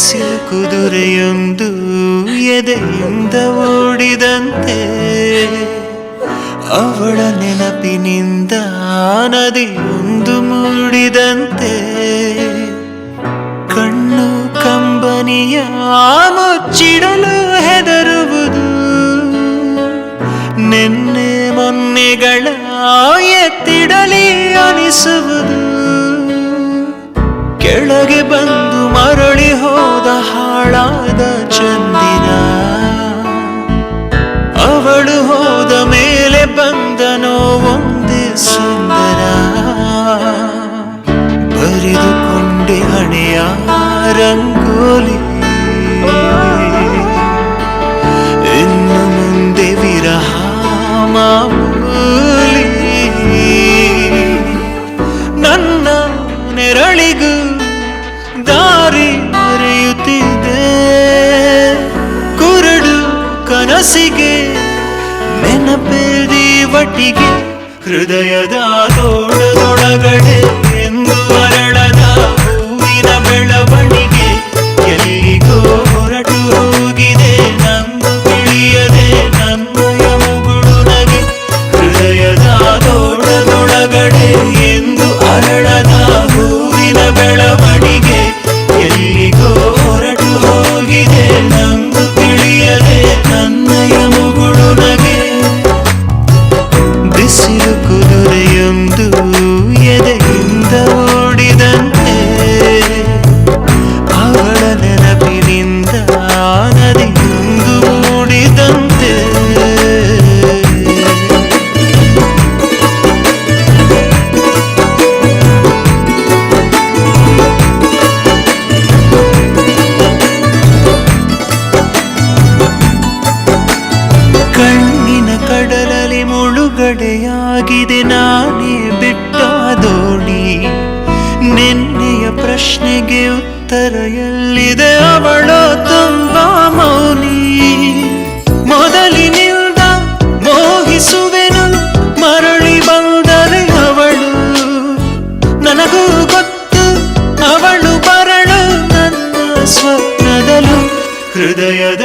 ಬಿಸಿಲು ಕುದುರೆಯೊಂದು ಎದೆಯಿಂದ ಓಡಿದಂತೆ. ಅವಳ ನೆನಪಿನಿಂದ ನದಿಯೊಂದು ಮೂಡಿದಂತೆ. ಕಣ್ಣು ಕಂಬನಿಯ ಮುಚ್ಚಿಡಲು ಹೆದರುವುದು. ನಿನ್ನೆ ಮೊನ್ನೆಗಳ ಎತ್ತಿಡಲಿ ಅನಿಸುವುದು. ಕೆಳಗೆ ಬಂದು ಮರಳಿ ಹಾಳಾದ ಚಂದಿರ ಅವಳು ಹೋದ ಮೇಲೆ ಬಂದನೋ ಒಂದೇ ಸುಂದರ. ಬರೆದುಕೊಂಡೆ ಹಣೆಯ ರಂಗೋಲಿ. ಒಟ್ಟಿಗೆ ಹೃದಯದ ತೋಳದೊಳಗಡೆ ಎಂದು ಅರಳದ ಹೂವಿನ ಬೆಳವಣಿಗೆ ಎಲ್ಲಿಗೋ ಹೊರಟು ಹೋಗಿದೆ, ನಂದು ತಿಳಿಯದೆ ನನ್ನಯ ಮುಗುಳು ನಗೆ ಹೃದಯದ ತೋಳದೊಳಗಡೆ ಎಂದು ಅರಳದ సిరుకుదురయందు ಮುಳುಗಡೆಯಾಗಿದೆ ನಾನೇ ಬಿಟ್ಟ ದೋಣಿ ನಿನ್ನೆಯ ಪ್ರಶ್ನೆಗೆ ಉತ್ತರ ಎಲ್ಲಿದೆ? ಅವಳು ತುಂಬಾ ಮೌನಿ. ಮೊದಲಿನಿಂದ ಮೋಹಿಸುವೆನು. ಮರಳಿ ಬಂದರೆ ಅವಳು. ನನಗೂ ಗೊತ್ತು, ಅವಳು ಬರಳು ನನ್ನ ಸ್ವಪ್ನದಲು ಹೃದಯದ